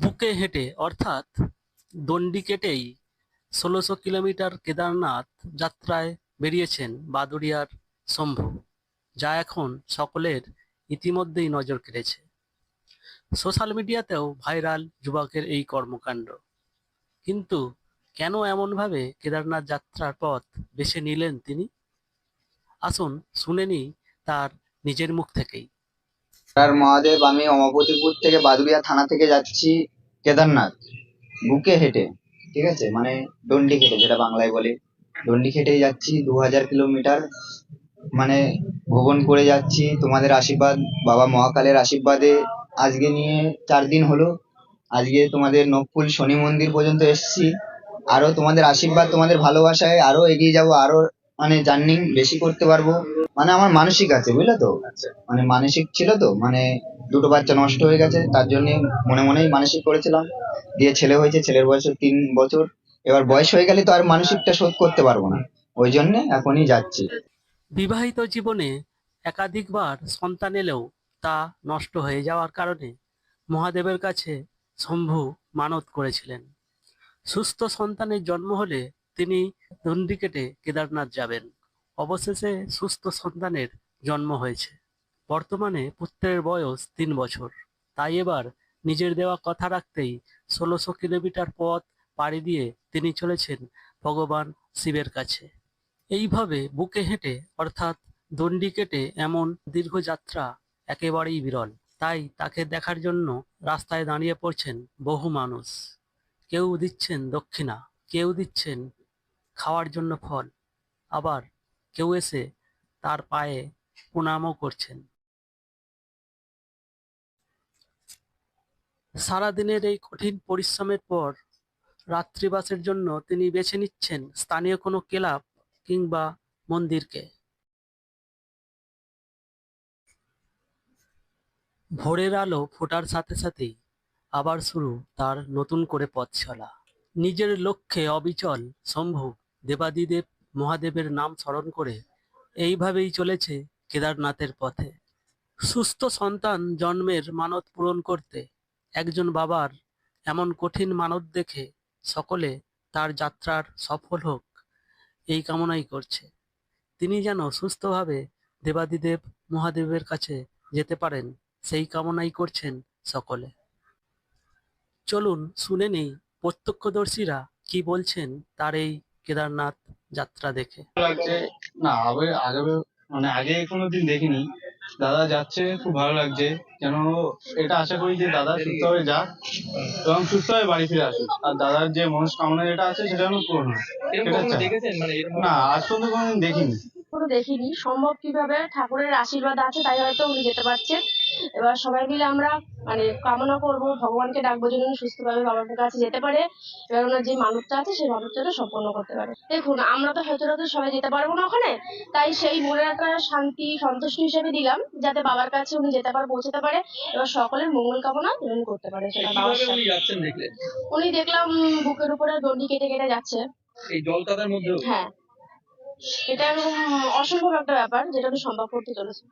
বুকে হেঁটে, অর্থাৎ দণ্ডি কেটেই ষোলোশো কিলোমিটার কেদারনাথ যাত্রায় বেরিয়েছেন বাদুড়িয়ার শম্ভু, যা এখন সকলের ইতিমধ্যেই নজর কেড়েছে। সোশ্যাল মিডিয়াতেও ভাইরাল যুবকের এই কর্মকাণ্ড। কিন্তু কেন এমনভাবে কেদারনাথ যাত্রার পথ বেছে নিলেন তিনি? আসুন শুনে নিই তার নিজের মুখ থেকেই। আর মহাদেব, আমি অমপতিপুর থেকে বাদুড়িয়া থানা থেকে যাচ্ছি কেদারনাথ। বুকে হেঁটে, ঠিক আছে? মানে দণ্ডি খেটে, যেটা বাংলায় বলে। দণ্ডি খেটেই যাচ্ছি দু হাজার কিলোমিটার। মানে ভ্রমণ করে যাচ্ছি, তোমাদের আশীর্বাদ, বাবা মহাকালের আশীর্বাদে। আজকে নিয়ে চার দিন হলো। আজকে তোমাদের নকুল শনি মন্দির পর্যন্ত এসেছি। আরও তোমাদের আশীর্বাদ, তোমাদের ভালোবাসায় আরও এগিয়ে যাব, আরও মানে জার্নি বেশি করতে পারব। মানে আমার মানসিক আছে বুঝলে তো? মানে মানসিক ছিল তো মানে দুটো বাচ্চা নষ্ট হয়ে গেছে তার জন্য মনে মনেই মানসিক করেছিলাম। দিয়ে ছেলে হয়েছে ছেলের বয়স তিন বছর। এবার বয়স হয়ে গেলে তো আর মানসিকটা শোধ করতে পারব না। ওই জন্য এখনই যাচ্ছি। বিবাহিত জীবনে একাধিকবার সন্তান এলেও তা নষ্ট হয়ে যাওয়ার কারণে মহাদেবের কাছে শম্ভু মানত করেছিলেন। সুস্থ সন্তানের জন্ম হলে তিনি কেটে কেদারনাথ যাবেন। অবশেষে সুস্থ সন্তানের জন্ম হয়েছে। বর্তমানে পুত্রের বয়স তিন বছর। তাই এবার নিজের দেওয়া কথা রাখতেই ষোলোশো কিলোমিটার পথ পাড়ি দিয়ে তিনি চলেছেন ভগবান শিবের কাছে। এইভাবে বুকে হেঁটে, অর্থাৎ দণ্ডি কেটে এমন দীর্ঘ যাত্রা একেবারেই বিরল। তাই তাকে দেখার জন্য রাস্তায় দাঁড়িয়ে পড়ছেন বহু মানুষ। কেউ দিচ্ছেন দক্ষিণা, কেউ দিচ্ছেন খাওয়ার জন্য ফল। আবার কেউ এসে তার পায়ে প্রণামও করছেন। সারাদিনের এই কঠিন পরিশ্রমের পর রাত্রিবাসের জন্য তিনি বেছে নিচ্ছেন স্থানীয় কোনো ক্লাব কিংবা মন্দিরকে। ভোরের আলো ফোটার সাথে সাথেই আবার শুরু তার নতুন করে পথ চলা নিজের লক্ষ্যে অবিচল শম্ভু দেবাদিদেব মহাদেবের নাম স্মরণ করে এইভাবেই চলেছে কেদারনাথের পথে। সুস্থ সন্তান জন্মের মানত পূরণ করতে একজন বাবার এমন কঠিন মানত দেখে সকলে তার যাত্রার সফল হোক, এই কামনাই করছে। তিনি যেন সুস্থভাবে দেবাদিদেব মহাদেবের কাছে যেতে পারেন, সেই কামনাই করছেন সকলে। চলুন শুনে নেই প্রত্যক্ষদর্শীরা কি বলছেন তার এই কেদারনাথ যাত্রা দেখে। লাগছে না আগে আগে মানে আগে কোনোদিন দেখিনি। দাদা যাচ্ছে খুব ভালো লাগছে। কেন এটা আশা করি যে দাদা সুস্থ হয়ে যাক এবং সুস্থ হয়ে বাড়ি ফিরে আসুক। আর দাদার যে মনস্কামনা যেটা আছে সেটা যেন পূরণ হয় না আজ পর্যন্ত কোনোদিন দেখিনি। কোনো দেখিনি। সম্ভব কীভাবে? ঠাকুরের আশীর্বাদ আছে তাই হয়তো উনি যেতে পারছেন। এবার সবাই মিলে আমরা মানে কামনা করব ভগবানকে ডাকবো যেন সুস্থভাবে বাবার কাছে যেতে পারে। এবার ওনার যে মানবটা আছে সেই মানবটা সম্পন্ন করতে পারে। দেখুন আমরা তো সচরাচর সবাই যেতে পারব না ওখানে। তাই সেই মনের একটা শান্তি সন্তুষ্টি হিসেবে দিলাম যাতে বাবার কাছে উনি যেতে পারে পৌঁছতে পারে। এবার সকলের মঙ্গল কামনা পূরণ করতে পারে উনি দেখলাম বুকের উপরে দণ্ডি কেটে কেটে যাচ্ছে। এই জল কাদার মধ্যেও? হ্যাঁ। এটা একদম অসম্ভব একটা ব্যাপার যেটাকে সম্ভব করতে চলেছে।